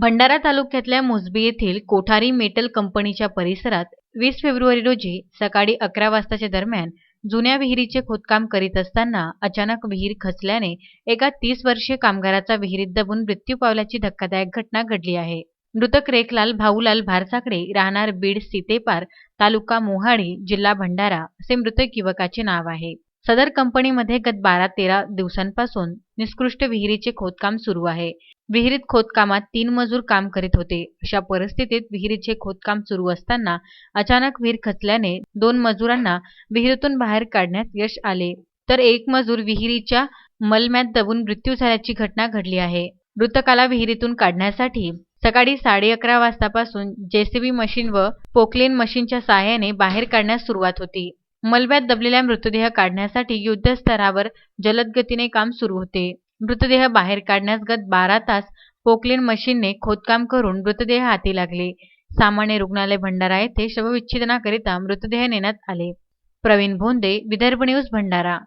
भंडारा तालुक्यातल्या मुसबी येथील कोठारी मेटल कंपनीच्या परिसरात वीस फेब्रुवारी रोजी सकाळी अकरा वाजताच्या दरम्यान जुन्या विहिरीचे खोदकाम करीत असताना अचानक विहीर खचल्याने एका तीस वर्षीय कामगाराचा विहिरीत दबून मृत्यू पावल्याची धक्कादायक घटना घडली आहे. मृतक रेखलाल भाऊलाल भारसाकडे राहणार बीड सीतेपार तालुका मोहाडी जिल्हा भंडारा असे मृतक युवकाचे नाव आहे. सदर कंपनीमध्ये गत बारा तेरा दिवसांपासून निकृष्ट विहिरीचे खोदकाम सुरू आहे. विहिरीत खोदकामात तीन मजूर काम करीत होते. अशा परिस्थितीत विहिरीचे खोदकाम सुरू असताना अचानक विहीर खचल्याने दोन मजुरांना विहिरीतून बाहेर काढण्यात यश आले. तर एक मजूर विहिरीच्या मलम्यात दबून मृत्यू झाल्याची घटना घडली आहे. मृतकाला विहिरीतून काढण्यासाठी सकाळी साडे अकरा वाजतापासून जेसीबी मशीन व पोकलेन मशीनच्या सहाय्याने बाहेर काढण्यास सुरुवात होती. मलब्यात दबलेला मृतदेह काढण्यासाठी युद्धस्तरावर जलद गतीने काम सुरू होते. मृतदेह बाहेर काढण्यास गत बारा तास पोकलेन मशीनने खोदकाम करून मृतदेह हाती लागले. सामान्य रुग्णालय भंडारा येथे शवविच्छेदनाकरिता मृतदेह नेण्यात आले. प्रवीण भोंदे विदर्भ न्यूज भंडारा.